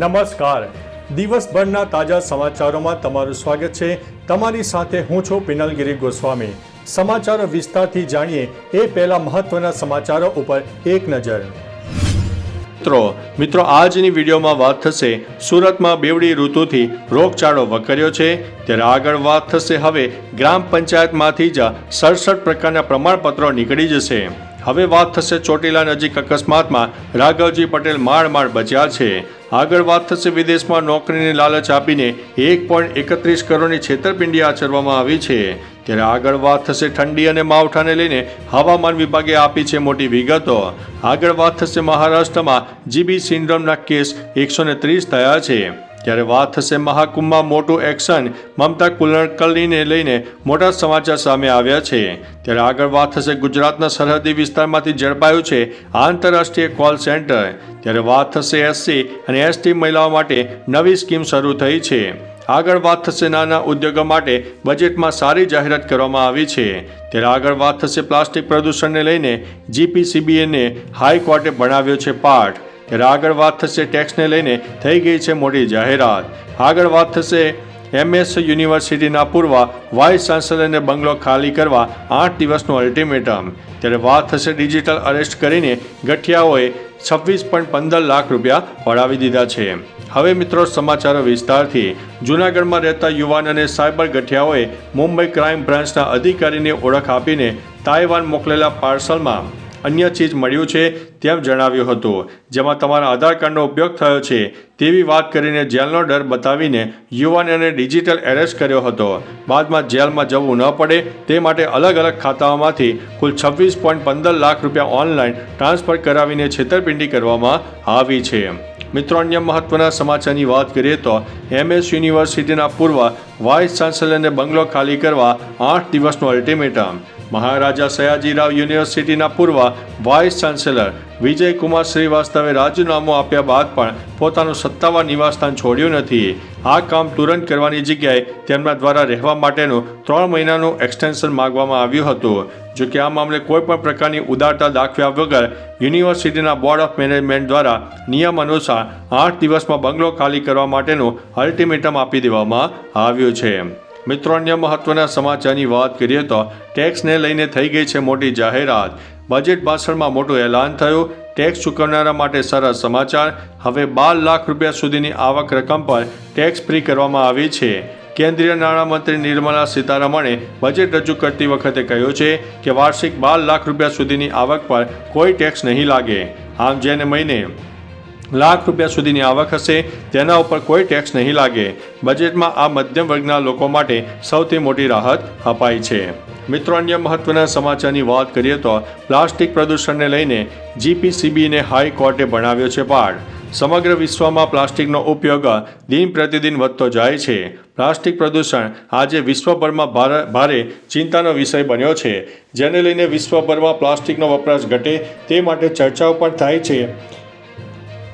નમસ્કાર. દિવસભરના તાજા સમાચારોમાં તમારું સ્વાગત છે. તમારી સાથે હું છું પિનલગીરી ગોસ્વામી. સમાચારો વિસ્તારથી જાણીએ એ પહેલા મહત્વના સમાચારો ઉપર એક નજર. મિત્રો મિત્રો, આજની વિડીયોમાં વાત થશે સુરતમાં બેવડી ઋતુથી રોગચાળો વકર્યો છે. ત્યારે આગળ વાત થશે હવે ગ્રામ પંચાયતમાંથી જ સડસઠ પ્રકારના પ્રમાણપત્રો નીકળી જશે. હવે વાત થશે ચોટીલા નજીક અકસ્માતમાં રાઘવજી પટેલ માળ માળ બચ્યા છે. આગળ વાત થશે વિદેશમાં નોકરીની લાલચ આપીને એક પોઈન્ટ એકત્રીસ કરોડની છેતરપિંડી આચરવામાં આવી છે. ત્યારે આગળ વાત થશે ઠંડી અને માવઠાને લઈને હવામાન વિભાગે આપી છે મોટી વિગતો. આગળ વાત થશે મહારાષ્ટ્રમાં જીબી સિન્ડ્રોમના કેસ એકસો ત્રીસ થયા છે. ત્યારે વાત થશે મહાકુંભમાં મોટું એક્શન મમતા કુલકર્ણીને લઈને મોટા સમાચાર સામે આવ્યા છે. ત્યારે આગળ વાત થશે ગુજરાતના સરહદી વિસ્તારમાંથી ઝડપાયું છે આંતરરાષ્ટ્રીય કોલ સેન્ટર ત્યારે વાત થશે એસસી અને એસટી મહિલાઓ માટે નવી સ્કીમ શરૂ થઈ છે. આગળ વાત થશે નાના ઉદ્યોગો માટે બજેટમાં સારી જાહેરાત કરવામાં આવી છે. ત્યારે આગળ વાત થશે પ્લાસ્ટિક પ્રદૂષણને લઈને જીપીસીબીએને હાઈકોર્ટે ભણાવ્યો છે પાઠ. ત્યારે આગળ વાત થશે ટેક્સને લઈને થઈ ગઈ છે મોટી જાહેરાત. આગળ વાત થશે એમએસ યુનિવર્સિટીના પૂર્વ વાઇસ ચાન્સલરને બંગલો ખાલી કરવા આઠ દિવસનું અલ્ટિમેટમ. ત્યારે વાત થશે ડિજિટલ અરેસ્ટ કરીને ગઠિયાઓએ છવ્વીસ પોઈન્ટ પંદર લાખ રૂપિયા પડાવી દીધા છે. હવે મિત્રો સમાચારો વિસ્તારથી. જૂનાગઢમાં રહેતા યુવાન અને સાયબર ગઠિયાઓએ મુંબઈ ક્રાઇમ બ્રાન્ચના અધિકારીને ઓળખ આપીને તાઇવાન મોકલેલા પાર્સલમાં અન્ય ચીજ મળ્યું છે તેમ જણાવ્યું હતું. જેમાં તમારા આધાર કાર્ડનો ઉપયોગ થયો છે તેવી વાત કરીને જેલનો ડર બતાવીને યુવાનને ડિજિટલ એરેસ્ટ કર્યો હતો. બાદમાં જેલમાં જવું ન પડે તે માટે અલગ અલગ ખાતાઓમાંથી કુલ છવ્વીસ પોઈન્ટ પંદર લાખ રૂપિયા ઓનલાઈન ટ્રાન્સફર કરાવીને છેતરપિંડી કરવામાં આવી છે. મિત્રો, અન્ય મહત્વના સમાચારની વાત કરીએ તો એમએસ યુનિવર્સિટીના પૂર્વ વાઇસ ચાન્સેલરને બંગલો ખાલી કરવા આઠ દિવસનો અલ્ટિમેટમ. મહારાજા સયાજીરાવ યુનિવર્સિટીના પૂર્વ વાઇસ ચાન્સેલર વિજય કુમાર શ્રીવાસ્તવે રાજીનામું આપ્યા બાદ પણ પોતાનું સત્તાવાર નિવાસસ્થાન છોડ્યું નથી. આ કામ તુરંત કરવાની જગ્યાએ તેમના દ્વારા રહેવા માટેનું ત્રણ મહિનાનું એક્સટેન્શન માગવામાં આવ્યું હતું. જો કે આ મામલે કોઈપણ પ્રકારની ઉદારતા દાખવ્યા વગર યુનિવર્સિટીના બોર્ડ ઓફ મેનેજમેન્ટ દ્વારા નિયમ અનુસાર આઠ દિવસમાં બંગલો ખાલી કરવા માટેનું અલ્ટિમેટમ આપી દેવામાં આવ્યું છે. મિત્રો, અન્ય મહત્વના સમાચારની વાત કરીએ તો ટેક્સને લઈને થઈ ગઈ છે મોટી જાહેરાત. બજેટ ભાષણમાં મોટું એલાન થયું. ટેક્સ ચૂકવનારા માટે સરસ સમાચાર. હવે બાર લાખ રૂપિયા સુધીની આવક રકમ પર ટેક્સ ફ્રી કરવામાં આવી છે. કેન્દ્રીય નાણામંત્રી નિર્મલા સીતારમણે બજેટ રજૂ કરતી વખતે કહ્યું છે કે વાર્ષિક બાર લાખ રૂપિયા સુધીની આવક પર કોઈ ટેક્સ નહીં લાગે. આમ, જેને મહિને લાખ રૂપિયા સુધીની આવક હશે, તેના ઉપર કોઈ ટેક્સ નહીં લાગે. બજેટમાં આ મધ્યમ વર્ગના લોકો માટે સૌથી મોટી રાહત અપાઈ છે. મિત્રો, અન્ય મહત્વના સમાચારની વાત કરીએ તો પ્લાસ્ટિક પ્રદૂષણને લઈને જીપીસીબીને હાઈકોર્ટે બનાવ્યો છે પાઠ. સમગ્ર વિશ્વમાં પ્લાસ્ટિકનો ઉપયોગ દિન પ્રતિદિન વધતો જાય છે. પ્લાસ્ટિક પ્રદૂષણ આજે વિશ્વભરમાં ભારે ભારે ચિંતાનો વિષય બન્યો છે. જેને લઈને વિશ્વભરમાં પ્લાસ્ટિકનો વપરાશ ઘટે તે માટે ચર્ચાઓ પણ થાય છે.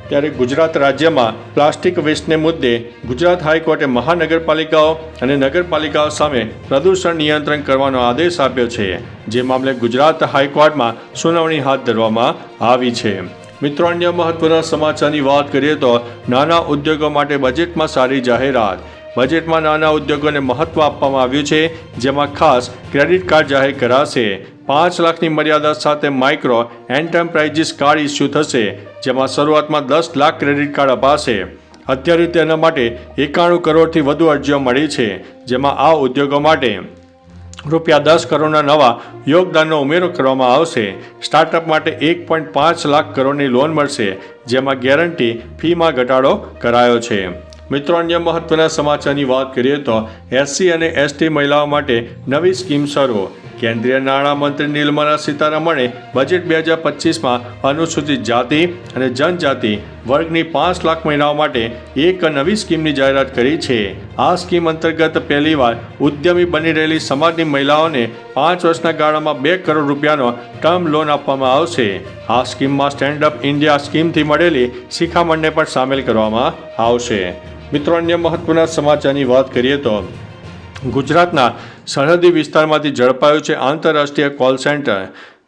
ત્યારે ગુજરાત રાજ્યમાં પ્લાસ્ટિક વેસ્ટને મુદ્દે ગુજરાત હાઈકોર્ટે મહાનગરપાલિકાઓ અને નગરપાલિકાઓ સામે પ્રદૂષણ નિયંત્રણ કરવાનો આદેશ આપ્યો છે. જે મામલે ગુજરાત હાઈકોર્ટમાં સુનાવણી હાથ ધરવામાં આવી છે. મિત્રો, અન્ય મહત્વના સમાચારની વાત કરીએ તો નાના ઉદ્યોગો માટે બજેટમાં સારી જાહેરાત. બજેટમાં નાના ઉદ્યોગોને મહત્વ આપવામાં આવ્યું છે, જેમાં ખાસ ક્રેડિટ કાર્ડ જાહેર કરાશે. પાંચ લાખની મર્યાદા સાથે માઇક્રો એન્ટરપ્રાઇઝીસ કાર્ડ ઇસ્યુ થશે, જેમાં શરૂઆતમાં દસ લાખ ક્રેડિટ કાર્ડ અપાશે. અત્યારે તેના માટે એકાણું કરોડથી વધુ અરજીઓ મળી છે, જેમાં આ ઉદ્યોગો માટે રૂપિયા દસ કરોડના નવા યોગદાનનો ઉમેરો કરવામાં આવશે. સ્ટાર્ટઅપ માટે એક પોઈન્ટ પાંચ લાખ કરોડની લોન મળશે, જેમાં ગેરંટી ફીમાં ઘટાડો કરાયો છે. મિત્રો, અન્ય મહત્વના સમાચારની વાત કરીએ તો એસસી અને એસટી મહિલાઓ માટે નવી સ્કીમ શરૂ. કેન્દ્રીય નાણામંત્રી નિર્મલા સીતારમણે બજેટ બે હજાર પચીસમાં અનુસૂચિત જાતિ અને જનજાતિ વર્ગની પાંચ લાખ મહિલાઓ માટે એક નવી સ્કીમની જાહેરાત કરી છે. આ સ્કીમ અંતર્ગત પહેલીવાર ઉદ્યમી બની રહેલી સમાજની મહિલાઓને પાંચ વર્ષના ગાળામાં બે કરોડ રૂપિયાનો ટર્મ લોન આપવામાં આવશે. આ સ્કીમમાં સ્ટેન્ડઅપ ઇન્ડિયા સ્કીમથી મળેલી શિખામણને પણ સામેલ કરવામાં આવશે. મિત્રો, અન્ય મહત્વના સમાચારની વાત કરીએ તો ગુજરાતના સરહદી વિસ્તારમાંથી ઝડપાયું છે આંતરરાષ્ટ્રીય કોલ સેન્ટર.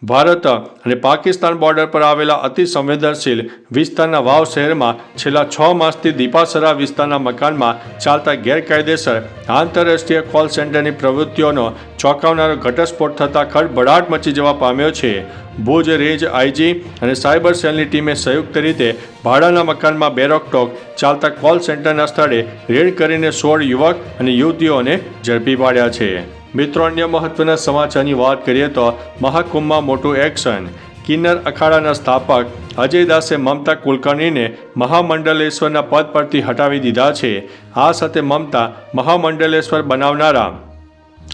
ભારત અને પાકિસ્તાન બોર્ડર પર આવેલા અતિ સંવેદનશીલ વિસ્તારના વાવ શહેરમાં છેલ્લા છ માસથી દીપાસરા વિસ્તારના મકાનમાં ચાલતા ગેરકાયદેસર આંતરરાષ્ટ્રીય કોલ સેન્ટરની પ્રવૃત્તિઓનો ચોંકાવનારો ઘટસ્ફોટ થતાં ખળભળાટ મચી જવા પામ્યો છે. ભુજ રેન્જ આઈજી અને સાયબર સેલની ટીમે સંયુક્ત રીતે ભાડાના મકાનમાં બેરોકટોક ચાલતા કોલ સેન્ટરના સ્થળે રેડ કરીને સોળ યુવક અને યુવતીઓને ઝડપી પાડ્યા છે. મિત્રો, અન્ય મહત્વના સમાચારની વાત કરીએ તો મહાકુંભમાં મોટું એક્શન. કિન્નર અખાડાના સ્થાપક અજય દાસે મમતા કુલકર્ણીને મહામંડલેશ્વરના પદ પરથી હટાવી દીધા છે. આ સાથે મમતા મહામંડલેશ્વર બનાવનારા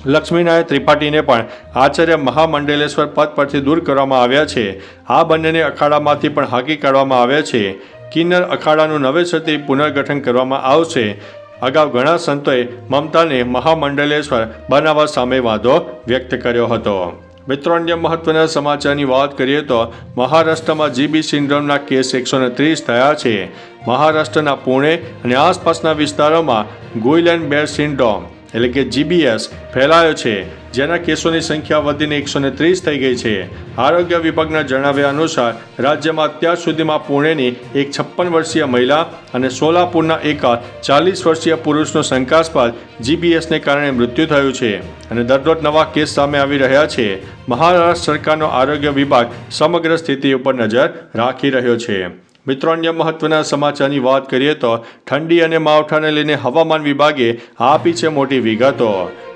લક્ષ્મીનારાયણ ત્રિપાઠીને પણ આચાર્ય મહામંડલેશ્વર પદ પરથી દૂર કરવામાં આવ્યા છે. આ બંનેને અખાડામાંથી પણ હાકી કાઢવામાં આવ્યા છે. કિન્નર અખાડાનું નવેસરથી પુનર્ગઠન કરવામાં આવશે. અગાઉ ઘણા સંતોએ મમતાને મહામંડલેશ્વર બનાવવા સામે વાંધો વ્યક્ત કર્યો હતો. મિત્રો, અન્ય મહત્વના સમાચારની વાત કરીએ તો મહારાષ્ટ્રમાં જીબી સિન્ડ્રોમના કેસ એકસો ત્રીસ થયા છે. મહારાષ્ટ્રના પુણે અને આસપાસના વિસ્તારોમાં ગુઈલેન્ડ બેર સિન્ડ્રોમ એટલે કે જીબીએસ ફેલાયો છે, જેના કેસોની સંખ્યા વધીને એકસો ત્રીસ થઈ ગઈ છે. આરોગ્ય વિભાગના જણાવ્યા અનુસાર, રાજ્યમાં અત્યાર સુધીમાં પુણેની એક છપ્પન વર્ષીય મહિલા અને સોલાપુરના એક ચાલીસ વર્ષીય પુરુષનો શંકાસ્પદ જીબીએસને કારણે મૃત્યુ થયું છે. અને દરરોજ નવા કેસ સામે આવી રહ્યા છે. મહારાષ્ટ્ર સરકારનો આરોગ્ય વિભાગ સમગ્ર સ્થિતિ ઉપર નજર રાખી રહ્યો છે. મિત્રો, અન્ય મહત્વના સમાચારની વાત કરીએ તો ઠંડી અને માવઠાને લઈને હવામાન વિભાગે આપી છે મોટી વિગતો.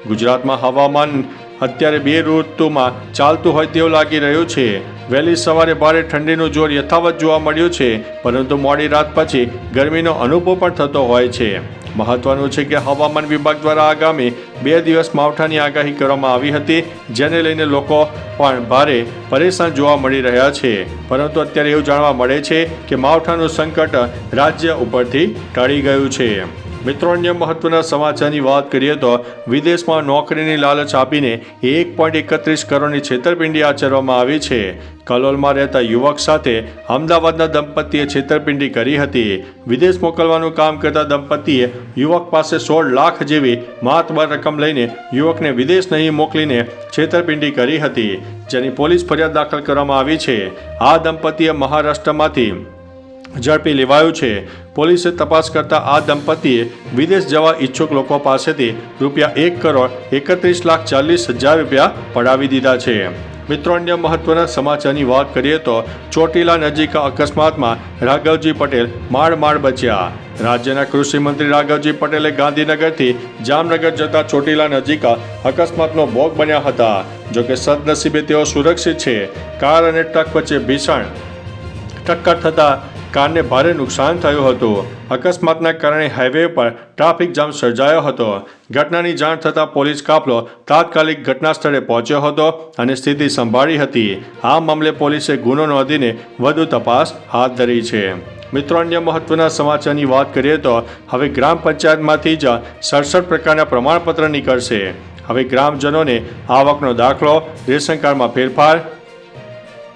ગુજરાતમાં હવામાન અત્યારે બે ઋતુમાં ચાલતું હોય તેવું લાગી રહ્યું છે. વહેલી સવારે ભારે ઠંડીનું જોર યથાવત જોવા મળ્યું છે, પરંતુ મોડી રાત પછી ગરમીનો અનુભવ પણ થતો હોય છે. મહત્વનું છે કે હવામાન વિભાગ દ્વારા આગામી બે દિવસ માવઠાની આગાહી કરવામાં આવી હતી, જેને લઈને લોકો પણ ભારે પરેશાન જોવા મળી રહ્યા છે. પરંતુ અત્યારે એવું જાણવા મળે છે કે માવઠાનું સંકટ રાજ્ય ઉપરથી ટળી ગયું છે. મિત્રો, અન્ય મહત્વના સમાચારની વાત કરીએ તો વિદેશમાં નોકરીની લાલચ આપીને એક પોઈન્ટ એકત્રીસ કરોડની છેતરપિંડી આચરવામાં આવી છે. કલોલમાં રહેતા યુવક સાથે અમદાવાદના દંપતીએ છેતરપિંડી કરી હતી. વિદેશ મોકલવાનું કામ કરતા દંપતીએ યુવક પાસે સોળ લાખ જેવી માતબર રકમ લઈને યુવકને વિદેશ નહીં મોકલીને છેતરપિંડી કરી હતી, જેની પોલીસ ફરિયાદ દાખલ કરવામાં આવી છે. આ દંપતીએ મહારાષ્ટ્રમાંથી ઝડપી લેવાયું છે. પોલીસે તપાસ કરતા આ દંપતીએ વિદેશ જવા ઈચ્છુક લોકો પાસેથી રૂપિયા એક કરોડ એકત્રીસ લાખ ચાલીસ હજાર રૂપિયા પડાવી દીધા છે. મિત્રો, અન્ય મહત્વના સમાચારની વાત કરીએ તો ચોટીલા નજીક અકસ્માતમાં રાઘવજી પટેલ માળ માળ બચ્યા. રાજ્યના કૃષિ મંત્રી રાઘવજી પટેલે ગાંધીનગરથી જામનગર જતા ચોટીલા નજીક અકસ્માતનો ભોગ બન્યા હતા. જોકે સદનસીબે તેઓ સુરક્ષિત છે. કાર અને ટ્રક વચ્ચે ભીષણ ટક્કર થતાં કારને ભારે નુકસાન થયું હતું. અકસ્માતના કારણે હાઈવે પર ટ્રાફિક જામ સર્જાયો હતો. ઘટનાની જાણ થતાં પોલીસ કાફલો તાત્કાલિક ઘટના સ્થળે પહોંચ્યો હતો અને સ્થિતિ સંભાળી હતી. આ મામલે પોલીસે ગુનો નોંધીને વધુ તપાસ હાથ ધરી છે. મિત્રો, અન્ય મહત્વના સમાચારની વાત કરીએ તો હવે ગ્રામ પંચાયતમાંથી જ સડસઠ પ્રકારના પ્રમાણપત્ર નીકળશે. હવે ગ્રામજનોને આવકનો દાખલો, રેશન કાર્ડમાં ફેરફાર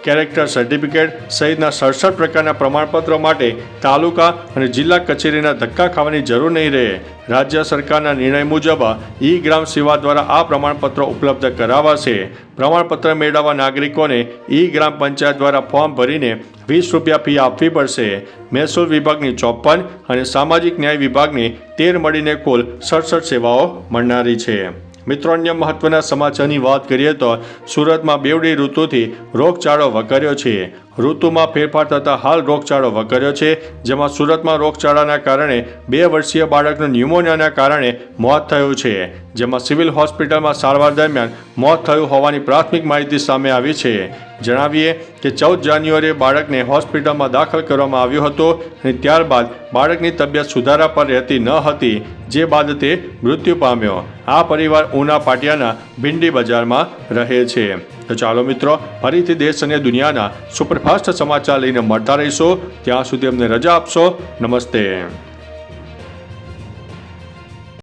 કેરેક્ટર સર્ટિફિકેટ સહિતના સડસઠ પ્રકારના પ્રમાણપત્રો માટે તાલુકા અને જિલ્લા કચેરીના ધક્કા ખાવાની જરૂર નહીં રહે. રાજ્ય સરકારના નિર્ણય મુજબ ઈ ગ્રામ સેવા દ્વારા આ પ્રમાણપત્રો ઉપલબ્ધ કરાવાશે. પ્રમાણપત્ર મેળવવા નાગરિકોને ઈ ગ્રામ પંચાયત દ્વારા ફોર્મ ભરીને વીસ રૂપિયા ફી આપવી પડશે. મહેસૂલ વિભાગની ચોપન અને સામાજિક ન્યાય વિભાગની તેર મળીને કુલ સડસઠ સેવાઓ મળનારી છે. મિત્રો, અન્ય મહત્વના સમાચારની વાત કરીએ તો સુરતમાં બેવડી ઋતુથી રોગચાળો વકર્યો છે. ઋતુમાં ફેરફાર થતાં હાલ રોગચાળો વકર્યો છે, જેમાં સુરતમાં રોગચાળાના કારણે બે વર્ષીય બાળકનું ન્યુમોનિયાના કારણે મોત થયું છે, જેમાં સિવિલ હોસ્પિટલમાં સારવાર દરમિયાન મોત થયું હોવાની પ્રાથમિક માહિતી સામે આવી છે. જણાવીએ કે ચૌદ જાન્યુઆરીએ બાળકને હોસ્પિટલમાં દાખલ કરવામાં આવ્યો હતો અને ત્યારબાદ બાળકની તબિયત સુધારા પર રહેતી ન હતી, જે બાદ તે મૃત્યુ પામ્યો. આ પરિવાર ઉના પાટિયાના ભિંડી બજારમાં રહે છે. તો ચાલો મિત્રો, ફરીથી દેશ અને દુનિયાના સુપરફાસ્ટ સમાચાર લઈને મળતા રહીશો. ત્યાં સુધી અમને રજા આપશો. નમસ્તે.